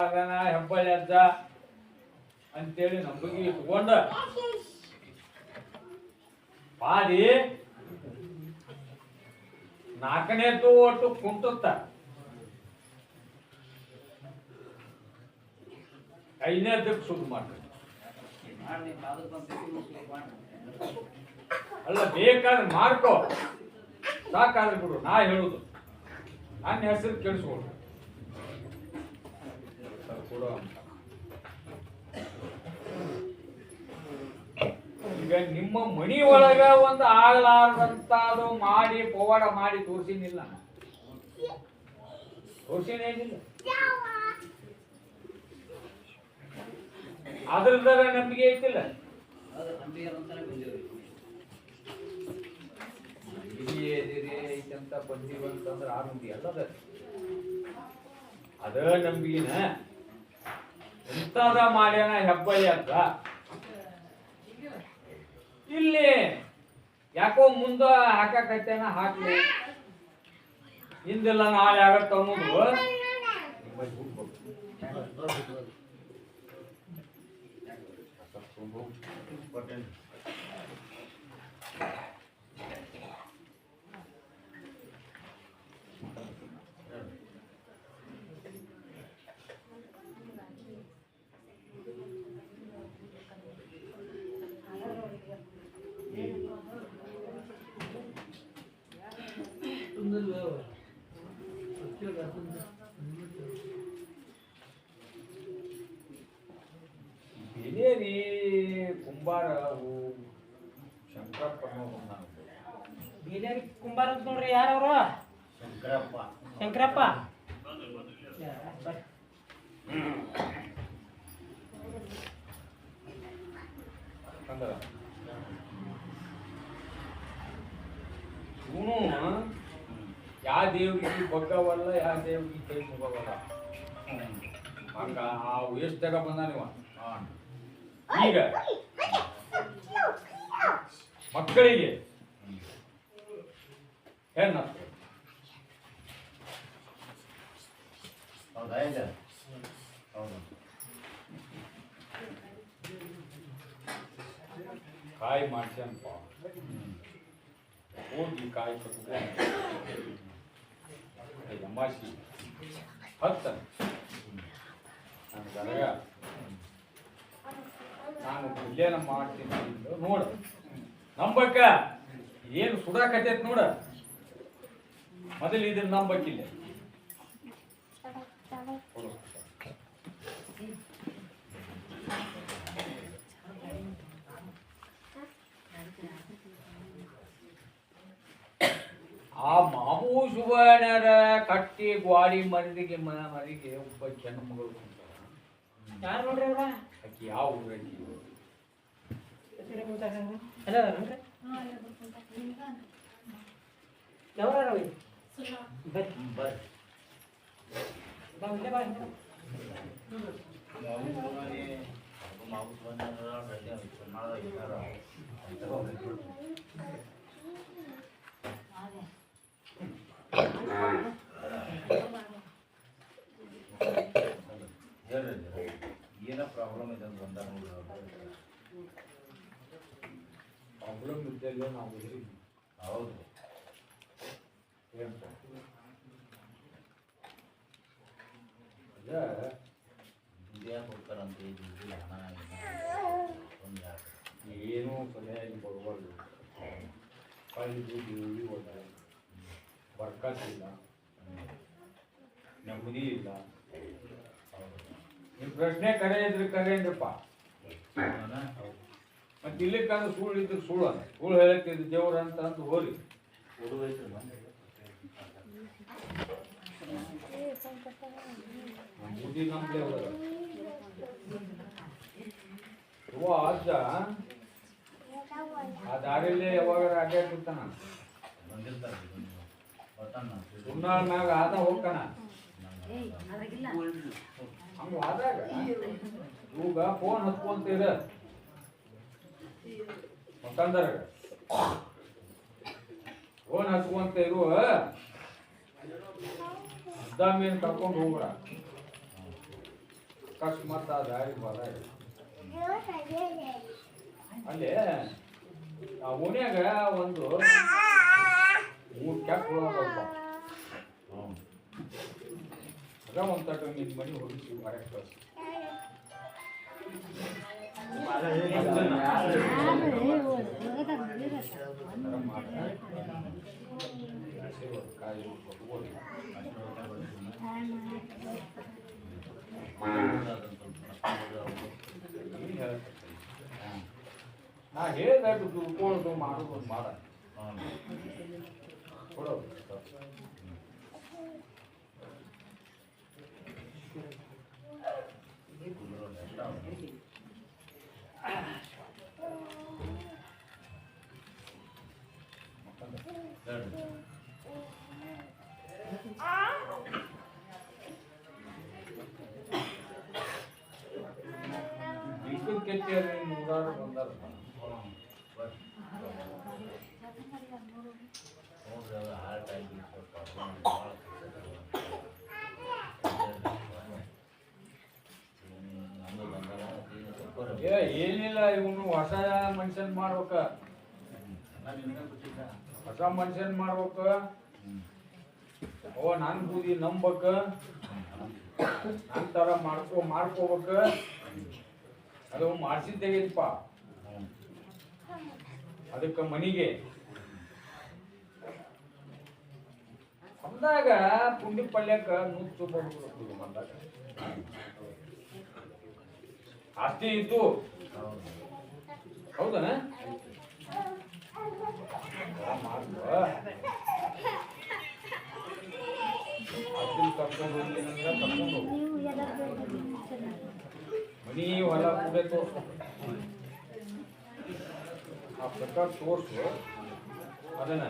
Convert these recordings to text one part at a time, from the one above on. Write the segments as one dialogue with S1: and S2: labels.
S1: ಹೆಬ್ಬಳ್ಳಿ ಅಜ್ಜ ಅಂತೇಳಿ ನಂಬಿಕೆ ಇಟ್ಕೊಂಡ ಪಾಡಿ ನಾಲ್ಕನೇದ್ದು ಒಟ್ಟು ಕುಂಟುತ್ತ ಐದನೇದಕ್ಕೆ ಶುರು ಮಾಡ್ರಿ ಅಲ್ಲ, ಬೇಕಾದ್ರೆ ಮಾಡ್ಕೋ. ಸಾಕಾದ್ರೆ ಬಿಡು ನಾ ಹೇಳುದು. ನನ್ನ ಹೆಸರು ಕೆಡಿಸ್ಕೊಡು. ಅಂತ ಈಗ ನಿಮ್ಮ ಮನಿ ಒಳಗ ಒಂದು ಆಗ್ಲಾರ್ದಂತಾದು ಮಾಡಿ ಪವಾಡ ಮಾಡಿ ತೋರ್ಸಿನಿಲ್ಲ. ತೋರಿಸಿನೇನಿಲ್ಲ ಅದ್ರದ್ದಾರ ನಂಬಿಕೆ ಐತಿಲ್ಲ. ಐತಂತ ಬಂದೀವಂತಂದ್ರ ಆ ಮಂದಿ ಅಲ್ಲದ. ಅದ ನಂಬಿಕೆನ ಎಂತದ ಮಾಡ್ಯಾನ ಹೆಬ್ಬಳ್ಳಿ ಅಂತ ಇಲ್ಲಿ ಯಾಕೋ ಮುಂದ ಹಾಕಕತ್ತೇನ? ಹಾಕ್ಲಿ. ಹಿಂದೆಲ್ಲ ನಾಳೆ ಆಗತ್ತ ಅನ್ನೋದು. ನಿಮ್ಮಲ್ಲಿ ಹುಡ್ಬೇಕು. ಬಿರಿಯಾನಿ ಕುಂಬಾರ ಶಂಕರಪ್ಪ.
S2: ಬೀದರ್ ಕುಂಬಾರ ಅಂತ ನೋಡ್ರಿ ಯಾರವ್ರು
S1: ಶಂಕರಪ್ಪ.
S2: ಶಂಕರಪ್ಪ.
S1: ಇವನು ಯಾವ ದೇವ್ರಿಗೆ ಬಗ್ಗವಲ್ಲ ಯಾವ ದೇವ್ರಿಗೆ ಕೈ ಮುಗವಲ್ಲ ಹಂಗ ಆ ವೇಸ್ಟಾಗ ಬಂದಾನ ಇವ ಈಗ ಮಕ್ಕಳಿಗೆ
S3: ಹೌದು
S1: ಕಾಯಿ ಮಾಡ್ಸ್ಯಂಪ ಹೋಗಿ ಕಾಯಿ ಕಟ್ಕೊಂಡು ಯಮಾಸಿ ಹತ್ತ ನನ್ನ ನಾನು ಮಾಡ್ತೀನಿ ನೋಡ. ನಂಬಕ್ಕ ಏನು ಸುಡಾಕತ್ತೈತ್ ನೋಡ. ಮೊದಲು ಇದನ್ನ ನಂಬಕ್ಕಿಲ್ಲ. ಆ ಮಾಮೂ ಶುಭನರ ಕಟ್ಟಿ ಗ್ವಾಡಿ ಮರಿದಿಗೆ ಮನ ಮರಿಗೆ ಒಬ್ಬ ಜನ್ಮಗಳು ಮಗಳು ಯಾವ ಊರಾಕಿ
S2: ಇವ್ರು? ಬರ್ರಿ.
S3: ಬರ್ರಿ
S2: ಬಾ, ಇಲ್ಲೇ ಬಾ, ಇಲ್ಲೇ ಬಾ.
S3: ಮಾವು ಮನೆ ಮಾವು ಬಂದ್ರ ರಜೆ ನಾಳೆ ಇದ್ದಾರ ಏನೋ ಪ್ರಾಬ್ಲಮ್ ಇದೆ ಅಂತ ಬಂದಾರ ನೋಡ್ರಿ ಅವ್ರು.
S1: ಪ್ರಾಬ್ಲಮ್ ಇದ್ದಲ್ಲೇ ನಾವು ಇದ್ದೀವಿ.
S3: ಹೌದು
S1: ಏನಪ್ಪ? ಅದ
S3: ದುಡಿಯಾಕ ಹೋಗ್ತಾರಂತೆ ದುಡ್ಡು ಹಣ ಒಂದು ಯಾಕೆ
S1: ಏನೂ ಸರಿಯಾಗಿ ಬರಬಾರ್ದು ದುಡ್ಡು ಇಳಿ ಹೋದ ಬರ್ಕತ್ತಿಲ್ಲ ನೆಮ್ಮದಿ ಇಲ್ಲ. ನಿಮ್ಮ ಪ್ರಶ್ನೆ ಕರೆ ಇದ್ರೆ ಕರೆ ಅಂದ್ರಪ್ಪ. ಮತ್ತೆ ಇಲ್ಲಿಕ್ಕಂದ್ರೆ ಸುಳ್ಳು ಇದ್ರೆ ಸುಳ್ಳು ಸುಳ್ಳು ಹೇಳಕ್ಕೆ ಇದು ದೇವ್ರ ಅಂತ ಅಂತ ಹೋರಿ. ಬುದ್ಧಿ ನಂಬಲೇ ಹೋದ ಅಜ್ಜ. ಆ ದಾರಿಯಲ್ಲಿ ಯಾವಾಗ
S3: ಬರ್ತಾನ
S1: ಸುಣ್ಣಾಳ ಮ್ಯಾಗ ಆದ ಹೋಗ್ತಾನ? ಹಂಗ ಫೋನ್ ಹತ್ಕೊಂತೀರ. ಮಕ್ಕಂದರ ಫೋನ್ ಹಚ್ಕೊಂತ ಇರುವ ಮೀನ್ ಕರ್ಕೊಂಡು ಹೋಗ್ರ ಅಕಸ್ಮಾತ್ ಆ ದಾರಿ ಬರ ಅಲ್ಲಿ ಓಣ್ಯಾಗ ಒಂದು ಮೂರು ಕ್ಯಾಪ್ ಅದ ಒಂದು ತಟ್ಟು ನಿನ್ನ ಮನೆ ಹೊಡಿಸಿ ಹೊರಗೆ ಕಳ್ಸಿ ಕೊಟ್ಬೋದು. ನೀನ್ ಹೇಳ್ಬೇಕು. ನಾ ಹೇಳ್ದಾಗ ದುಡ್ಕೊಳ್ಳೋದು ಮಾಡೋದು ಮಾಡ ಕೊಡೋದು ಬಿಲ್ಕುಲ್ ಕೆತ್ತಿಯಾರ ನೂರಾರು ಬಂದಾರ ಏನಿಲ್ಲ ಇವನು ಹೊಸ ಮನುಷ್ಯನ್ ಮಾಡ್ಬೇಕ. ಹೊಸ ಮನುಷ್ಯನ್ ಮಾಡ್ಬೇಕ. ಓ ನನ್ ಬೂದಿ ನಂಬಕ. ನನ್ ತರ ಮಾಡ್ಕೋ ಮಾಡ್ಕೋಬೇಕ. ಅದು ಮಾಡ್ಸಿದ್ದೇಗೈತಪ್ಪ ಅದಕ್ಕೆ ಮನಿಗೆ. ಅಂದಾಗ ಪುಂಡಿ ಪಲ್ಯಕ್ಕ ನುಚ್ಚು ಬಂದಾಗ. ಆಸ್ತಿ ಇತ್ತು. ಹೌದನ ಆಸ್ತಿ ಕರ್ಕೊಂಡು ಹೋಗ್ತೀನಂದ್ರೆ ಕರ್ಕೊಂಡು ಹೋಗು. ಮನಿ ಹೊಲ ಕೂಡ ತೋರ್ಸು ಆ ಪ್ರಕಾರ ತೋರ್ಸು. ಅದನ್ನ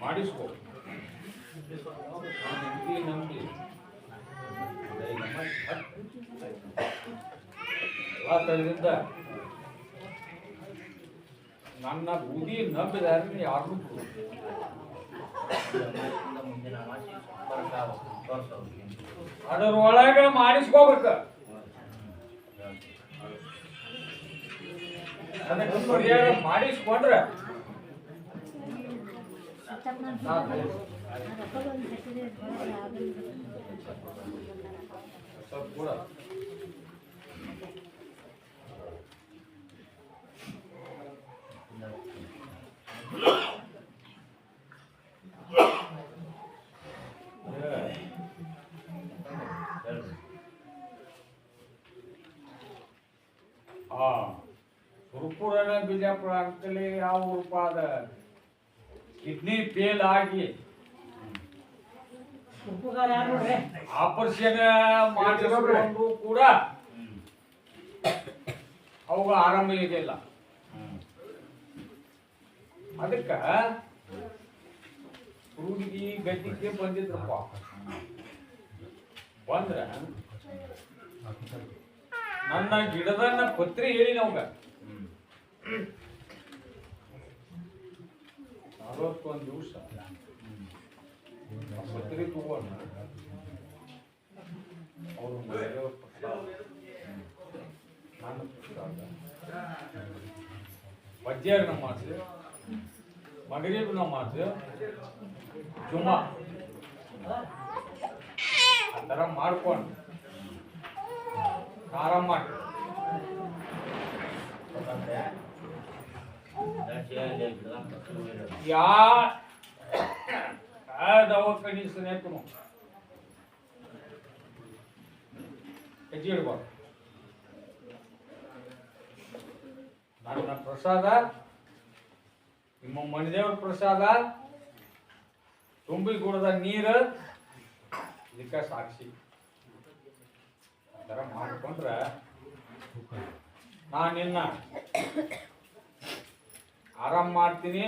S1: ಮಾಡಿಸ್ಕೊ. ನಂಬಿ ನಂಬಿ ಎಲ್ಲ ಕಡೆದಿಂದ ನನ್ನ ಬೂದಿ ನಂಬಿದಾರ ಯಾರು
S3: ಮುಂದಿನ ಮಾಸಿ ತೋರಿಸೋದು
S1: ಅದರ ಒಳಗ ಮಾಡಿಸ್ಕೋಬೇಕ ಅದಕ್ಕೆ ಸರಿಯಾಗಿ ಮಾಡಿಸ್ಕೊಂಡ್ರೆ ಸಾಕು. ಸ್ವಲ್ಪ ಕೂಡ ಆ ಸುರ್ಪುರನ ಯಾವ ರೂಪ ಅದ ಕಿಡ್ನಿ ಫೇಲ್ ಆಗಿ ಆಪರೇಷನ್ ಮಾಡಿಸ್ಕೊಂಡ್ರು ಕೂಡ ಅವಾಗ ಆರಾಮ ಇದೆಯಲ್ಲ ಅದಕ್ಕ ಹುಡುಗಿ ಗದ್ದಿಗೆ ಬಂದಿದ್ರಪ್ಪ. ಬಂದ್ರ ನನ್ನ ಗಿಡದನ್ನ ಪತ್ರಿ ಹೇಳಿ ನಮ್ಗ ನಲವತ್ತೊಂದು ದಿವಸ ಪತ್ರಿ ತಗೊಂಡು ಅವ್ರ ಮನೆಯವ್ರ ಪ್ರಸಾದ ನನ್ನ ಪ್ರಸಾದ ವಜ್ಜಾಗ ನಮಾಜ್ ಮಗರೀಬ್ ನಮಾಜ್ ಜುಮಾ ಆ ಥರ ಮಾಡ್ಕೊಂಡು ಖಾರ ಮಾಡಿ ನನ್ನ ಪ್ರಸಾದ, ನಿಮ್ಮ ಮನೆದೇವ್ರ ಪ್ರಸಾದ ತುಂಬಿ ಕೂಡದ ನೀರು ಇದಕ್ಕೆ ಸಾಕ್ಷಿ. ಆ ಥರ ಮಾಡ್ಕೊಂಡ್ರೆ ನಾನು ನಿನ್ನ ಆರಾಮ್ ಮಾಡ್ತೀನಿ.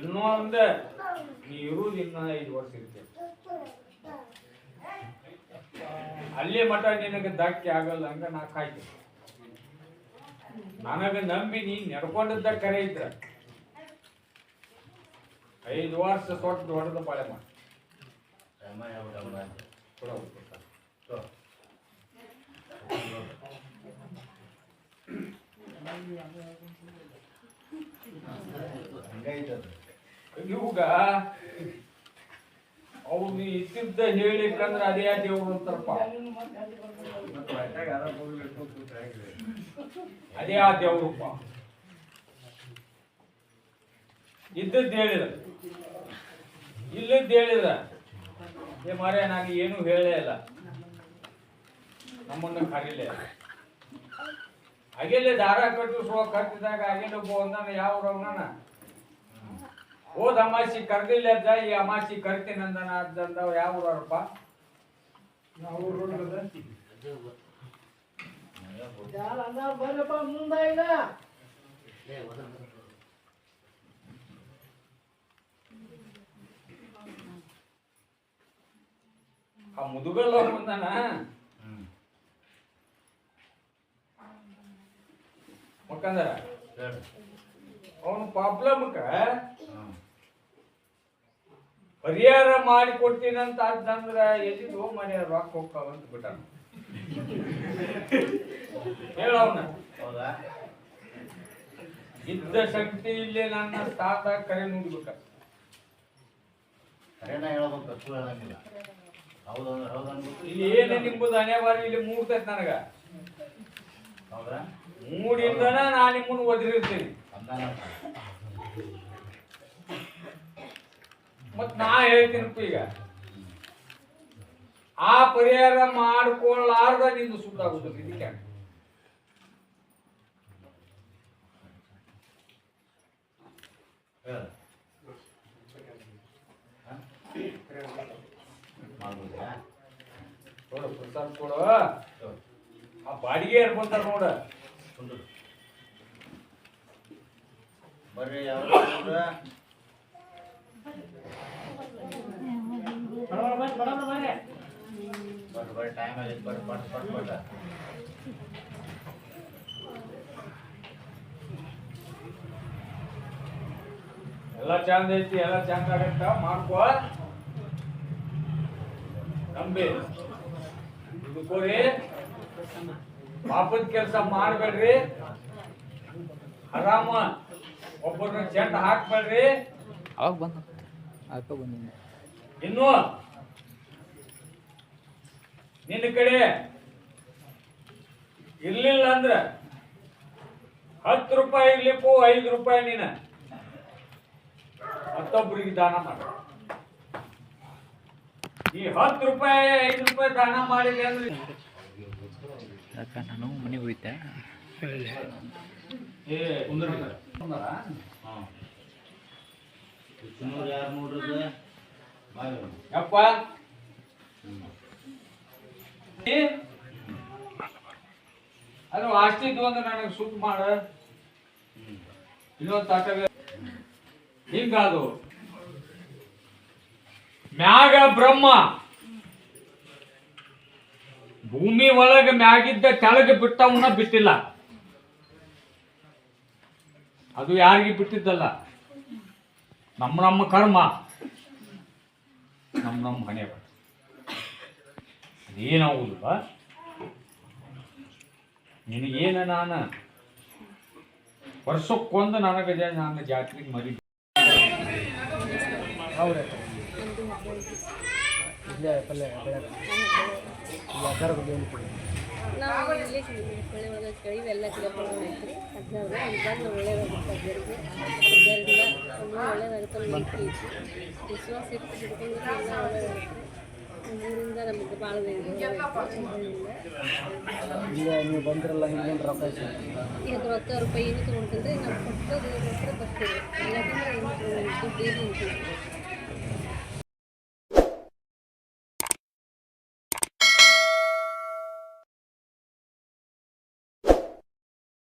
S1: ಇನ್ನೂ ಒಂದೇ. ನೀ ಇರುವುದು ಇನ್ನ ಐದು ವರ್ಷ ಇರ್ತೀನಿ ಅಲ್ಲಿ ಮಠ ನಿನಗೆ ಧಕ್ಕೆ ಆಗಲ್ಲ ಹಂಗ ನಾ ಕಾಯ್ತೀನಿ. ನನಗೆ ನಂಬಿ ನೀ ನಡ್ಕೊಂಡಿದ್ದ ಕರೆ ಇದ್ರ. ಐದು ವರ್ಷ ಸೊಟ್ಟು ಹೊಡೆದ ಪಾಳೆ ಮಾಡಿ
S3: ಟೈಮ ಹೇಳ್ಬಿಟ್ಟ ಬಿಡ ಅಂತ.
S1: ಕೊಡ ಹೋಗ್ಬಿಡ್ತಾರೆ.
S3: ತೋ. ಹಂಗೈತೆ ಅದು.
S1: ಇವಾಗ ಅವ್ನು ಇತ್ತಿದ್ದ ಹೇಳಿಕಂದ್ರೆ ಅದೇ ದೇವ್ರು ಅಂತಾರಪ್ಪ. ಅದೇ ಆ ದೇವ್ರಪ್ಪ. ಇದ್ದದ್ದು ಹೇಳಿದ. ಇಲ್ಲದ್ದು ಹೇಳಿದ. ಏ ಮಾರ್ಯ, ನಾನು ಏನು ಹೇಳೇ ಇಲ್ಲ. ನಮ್ಮನ್ನ ಕರೀಲೇ ಇಲ್ಲ. ಹಾಗೆಲ್ಲೇ ದಾರ ಕಟ್ಟು ಸೋ ಕಟ್ಟಿದಾಗ ಹಾಗೆಲ್ಲ ಒಬ್ಬ ಒಂದಾನ ಯಾವ ರವನ ಹೋದ ಅಮಾಸಿ ಕರ್ದಿಲ್ಲ ಅಜ್ಜ ಈ ಅಮಾಸಿ ಕರಿತೀನಿ ಅಂದನ ಅಜ್ಜಂದ ಯಾವ ಊರಪ್ಪ ಆ ಮುದುಗಲ್ಲ ಬಂದಾನ
S3: ಹೇಳು.
S1: ಅವನ ಪ್ರಾಬ್ಲಮ್ಕ. ಪರಿಹಾರ ಮಾಡಿ ಕೊಡ್ತೀನಂತ ಅದಂದ್ರ ಎಲ್ಲಿದ್ದು ಮನೆ ರೊಕ್ಕ ಹೋಗ್ತಾವ ಅಂತ ಬಿಟ್ಟ. ಹೇಳವನ
S3: ಹೌದಾ?
S1: ಇದ್ದ ಶಕ್ತಿ ಇಲ್ಲಿ ನನ್ನ ತಾತ ಕರೆ ನುಡಿಬೇಕ.
S3: ಕರೆನ ಹೇಳ್ಬೇಕು ಸುಳ್ಳು ಹೇಳಂಗಿಲ್ಲ. ಹೌದು
S1: ಇಲ್ಲಿ ಏನೇ ನಿಂಬುದು ಅನಿವಾರ್ಯ? ಇಲ್ಲಿ ಮೂರ್ತೈತೆ ನನಗ.
S3: ಹೌದಾ?
S1: ಮೂಡಿಂದನ ನಾನು ನಿಮ್ಮನ್ನ ಒದರಿರ್ತೀನಿ.
S3: ಮತ್ತೆ
S1: ಮತ್ ನಾ ಹೇಳ್ತೀನಪ್ಪ ಈಗ. ಆ ಪರಿಹಾರ ಮಾಡ್ಕೊಳ್ಳಾರ್ದ ನಿಂದು ಸುತ್ತಾಗುತ್ತದೆ ಇದಕ್ಕೆ. ನೋಡು ಪ್ರಸಾದ್ ಕೊಡು. ಆ ಬಾಡಿಗೆ ಏರ್ಕೊಂತಾರ ನೋಡ.
S3: ಬರ್ರಿ ಯಾವ
S2: ಬಡವರ ಬರ್ರಿ ಬಡವರ ಬರ್ರಿ
S3: ಬರ್ರಿ ಬರ್ರಿ ಟೈಮ್ ಆಗೈತೆ ಬರ್ರಿ ಪಟ್ ಪಟ್ ಪಟ್
S1: ಎಲ್ಲ ಚಂದ ಐತಿ, ಎಲ್ಲ ಚಂದ ಆಗತ್ತ. ಮಾಡ್ಕೋ ನಂಬಿ. ಇದಕ್ಕೋರಿ ಪಾಪದ ಕೆಲಸ ಮಾಡ್ಬೇಡ್ರಿ. ಆರಾಮ. ಒಬ್ಬರನ್ನ ಚೆಂಡ ಹಾಕ್ಬೇಡ್ರಿ.
S4: ಅವಾಗ ಬಂದ. ಆಕ ಬಂದಿದ್ದೆ
S1: ಇನ್ನು ನಿನ್ನ ಕಡೆ ಇರ್ಲಿಲ್ಲ ಅಂದ್ರ ಹತ್ತು ರೂಪಾಯಿ ಇರ್ಲಿಪ್ಪು ಐದು ರೂಪಾಯಿ ನೀನ. ಮತ್ತೊಬ್ಬರಿಗೆ ದಾನ ಮಾಡ. ಈ ಹತ್ತು ರೂಪಾಯಿ ಐದು ರೂಪಾಯಿ ದಾನ ಮಾಡಿದೆ ಅಂದ್ರೆ
S4: ನಾನು ಮನೆಗೆ ಹೋಯ್ತೆ?
S1: ಏ
S3: ಹಾಂ. ಚಿನ್ನೂರು ಯಾರು ನೋಡ್ರಿ
S1: ಯಪ್ಪ. ಏ? ಅದು ಆಸ್ತಿ ಇದ್ವು ಅಂದ್ರೆ ನನಗೆ ಮಾಡು ಮಾಡ. ಇನ್ನೊಂದು ತಾಟಗ ಹಿಂಗಾದು ಮ್ಯಾಗ ಬ್ರಹ್ಮ. ಭೂಮಿ ಒಳಗ ಮ್ಯಾಗಿದ್ದ ಕೆಳಗೆ ಬಿಟ್ಟವನ್ನ ಬಿಟ್ಟಿಲ್ಲ. ಅದು ಯಾರಿಗೆ ಬಿಟ್ಟಿದ್ದಲ್ಲ? ನಮ್ಮ ನಮ್ಮ ಕರ್ಮ. ನಮ್ಮ ನಮ್ಮ ಹಣೆ ಬರ ಅದೇನಾಗುದಿಲ್ಲ ನಿನಗೇನ ನಾನು? ವರ್ಷಕ್ಕೊಂದು ನನಗೆ ನಾನು ಜಾತ್ರೆಗೆ ಮರಿ
S2: ಪಲ್ಯ
S5: ನಾವು ಇಲ್ಲೇ ಹೊಳೆ ಕಡೆ ಕೇಳಿ ಎಲ್ಲ ತಿಳ್ಕೊಂಡು ಐತ್ರಿ ಅದನ್ನ ಬಂದು ಒಳ್ಳೇದಾಗುತ್ತೆ ಅಜ್ಜರಿಗೆ ಅಜ್ಜರಿಂದ ತುಂಬ ಒಳ್ಳೇದಾಗುತ್ತೆ ನಂಬಿಕೆ ಐತಿ ವಿಶ್ವಾಸ ಇಟ್ಟು ಹಿಡ್ಕೊಂಡ್ರೆ ಎಲ್ಲ ಒಳ್ಳೇದಾಗುತ್ತೆ ಊರಿಂದ ನಮಗೆ ಭಾಳ
S2: ನೀವು ಬಂದ್ರಲ್ಲ ರೊಕ್ಕ
S5: ಈಗ ರೊಕ್ಕ ರೂಪಾಯಿ ಏನು ತೊಗೊಂಡ್ರೆ ನಾವು ಕೊಟ್ಟು ಬರ್ತೀವಿ. ಇಲ್ಲಾಂದ್ರೆ ದುಡ್ಡು ಏನು